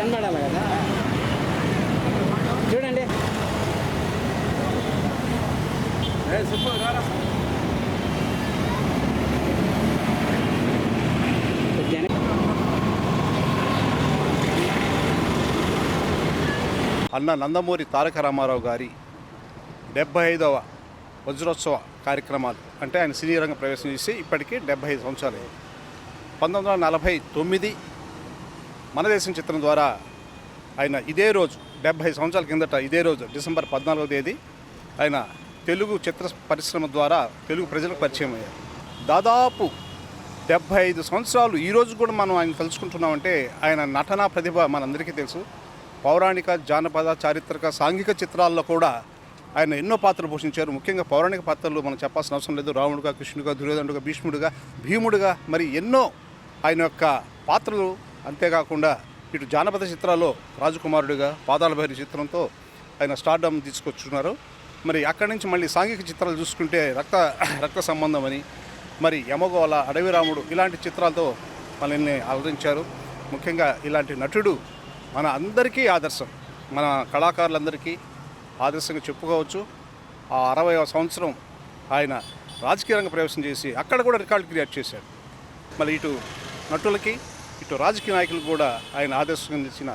కదా? చూడండి. అన్న నందమూరి తారక రామారావు గారి డెబ్బై ఐదవ వజ్రోత్సవ కార్యక్రమాలు. అంటే ఆయన సినీ రంగ ప్రవేశం చేసి ఇప్పటికీ డెబ్బై ఐదు సంవత్సరాలు పంతొమ్మిది వందల నలభై తొమ్మిది మన దేశం చిత్రం ద్వారా ఆయన ఇదే రోజు డెబ్బై సంవత్సరాల కిందట ఇదే రోజు డిసెంబర్ పద్నాలుగో తేదీ ఆయన తెలుగు చిత్ర పరిశ్రమ ద్వారా తెలుగు ప్రజలకు పరిచయం అయ్యారు. దాదాపు డెబ్బై ఐదు సంవత్సరాలు ఈ రోజు కూడా మనం ఆయన తలుచుకుంటున్నామంటే ఆయన నటనా ప్రతిభ మనందరికీ తెలుసు. పౌరాణిక జానపద చారిత్రక సాంఘిక చిత్రాల్లో కూడా ఆయన ఎన్నో పాత్రలు పోషించారు. ముఖ్యంగా పౌరాణిక పాత్రలు మనం చెప్పాల్సిన అవసరం లేదు. రావణుడుగా కృష్ణుడుగా దుర్యోధనుడుగా భీష్ముడుగా భీముడుగా మరి ఎన్నో ఆయన యొక్క పాత్రలు అంతేకాకుండా ఇటు జానపద చిత్రాల్లో రాజకుమారుడిగా పాదాల భైరి చిత్రంతో ఆయన స్టార్డమ్ తీసుకొచ్చున్నారు. మరి అక్కడి నుంచి మళ్ళీ సాంఘిక చిత్రాలు చూసుకుంటే రక్త రక్త సంబంధం అని మరి యమగోళ అడవి రాముడు ఇలాంటి చిత్రాలతో మనల్ని ఆదరించారు ముఖ్యంగా ఇలాంటి నటుడు మన అందరికీ ఆదర్శం. మన కళాకారులందరికీ ఆదర్శంగా చెప్పుకోవచ్చు. ఆ అరవైవ సంవత్సరం ఆయన రాజకీయ రంగ ప్రవేశం చేసి అక్కడ కూడా రికార్డు క్రియేట్ చేశాడు మళ్ళీ ఇటు నటులకి ఇటు రాజకీయ నాయకులు కూడా ఆయన ఆదర్శంగా నిలిచిన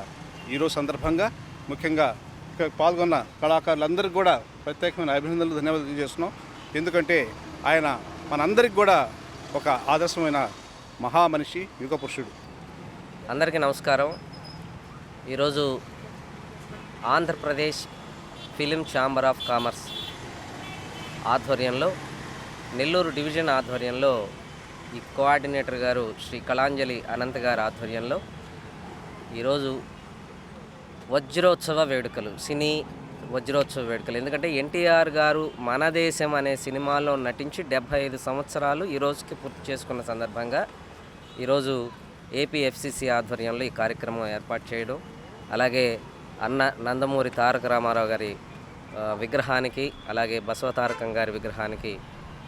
ఈరోజు సందర్భంగా ముఖ్యంగా ఇక్కడ పాల్గొన్న కళాకారులందరికీ కూడా ప్రత్యేకమైన అభినందనలు ధన్యవాదాలు తెలియజేస్తున్నాం. ఎందుకంటే ఆయన మనందరికి కూడా ఒక ఆదర్శమైన మహామనిషి యుగ పురుషుడు. అందరికీ నమస్కారం. ఈరోజు Andhra Pradesh film chamber of commerce ఆధ్వర్యంలో నెల్లూరు డివిజన్ ఆధ్వర్యంలో ఈ కోఆర్డినేటర్ గారు శ్రీ కళాంజలి అనంత్ గారి ఆధ్వర్యంలో ఈరోజు వజ్రోత్సవ వేడుకలు సినీ వజ్రోత్సవ వేడుకలు. ఎందుకంటే ఎన్టీఆర్ గారు మన దేశం అనే సినిమాలో నటించి డెబ్భై ఐదు సంవత్సరాలు ఈ రోజుకి పూర్తి చేసుకున్న సందర్భంగా ఈరోజు ఏపీఎఫ్సిసి ఆధ్వర్యంలో ఈ కార్యక్రమం ఏర్పాటు చేయడం అలాగే అన్న నందమూరి తారక రామారావు గారి విగ్రహానికి అలాగే బసవతారకం గారి విగ్రహానికి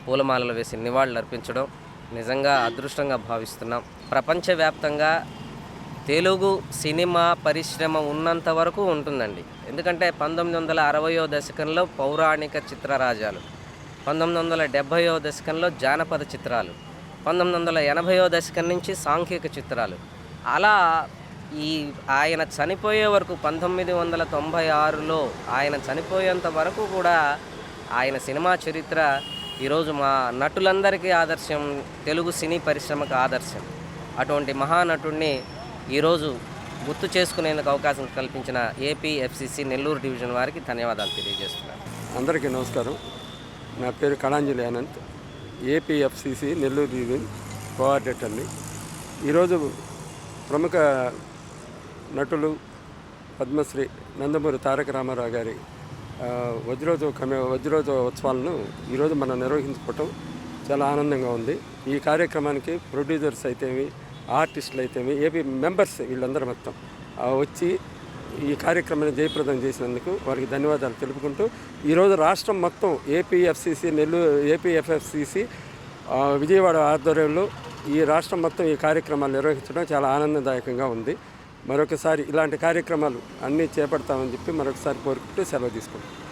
పూలమాలలు వేసి నివాళులు అర్పించడం నిజంగా అదృష్టంగా భావిస్తున్నాం. ప్రపంచవ్యాప్తంగా తెలుగు సినిమా పరిశ్రమ ఉన్నంత వరకు ఉంటుందండి. ఎందుకంటే పంతొమ్మిది వందల అరవయో దశకంలో పౌరాణిక చిత్రరాజాలు పంతొమ్మిది వందల డెబ్భైయో దశకంలో జానపద చిత్రాలు పంతొమ్మిది వందల ఎనభైయో దశకం నుంచి సాంఘిక చిత్రాలు. అలా ఈ ఆయన చనిపోయే వరకు పంతొమ్మిది వందల తొంభై ఆరులో ఆయన చనిపోయేంత వరకు కూడా ఆయన సినిమా చరిత్ర ఈరోజు మా నటులందరికీ ఆదర్శం తెలుగు సినీ పరిశ్రమకు ఆదర్శం. అటువంటి మహానటుడిని ఈరోజు గుర్తు చేసుకునేందుకు అవకాశం కల్పించిన ఏపీఎఫ్సిసి నెల్లూరు డివిజన్ వారికి ధన్యవాదాలు తెలియజేస్తున్నాను. అందరికీ నమస్కారం. నా పేరు కళాంజలి అనంత్ ఏపీఎఫ్సిసి నెల్లూరు డివిజన్ కోఆర్డినేటర్ని. ఈరోజు ప్రముఖ నటులు పద్మశ్రీ నందమూరి తారక రామారావు గారి వజ్రోత్సవ కమే వజ్రోత్సవ ఉత్సవాలను ఈరోజు మనం నిర్వహించుకోవటం చాలా ఆనందంగా ఉంది. ఈ కార్యక్రమానికి ప్రొడ్యూసర్స్ అయితేమి ఆర్టిస్టులు అయితేమి ఏపీ మెంబర్స్ వీళ్ళందరూ మొత్తం వచ్చి ఈ కార్యక్రమాన్ని జయప్రదం చేసినందుకు వారికి ధన్యవాదాలు తెలుపుకుంటూ ఈరోజు రాష్ట్రం మొత్తం ఏపీఎఫ్సిసి నెల్లూరు ఏపీఎఫ్ఎఫ్సిసి విజయవాడ ఆధ్వర్యంలో ఈ రాష్ట్రం మొత్తం ఈ కార్యక్రమాలు నిర్వహించడం చాలా ఆనందదాయకంగా ఉంది. మరొకసారి ఇలాంటి కార్యక్రమాలు అన్నీ చేపడతామని చెప్పి మరొకసారి కోరుకుంటూ సెలవు తీసుకుంటాం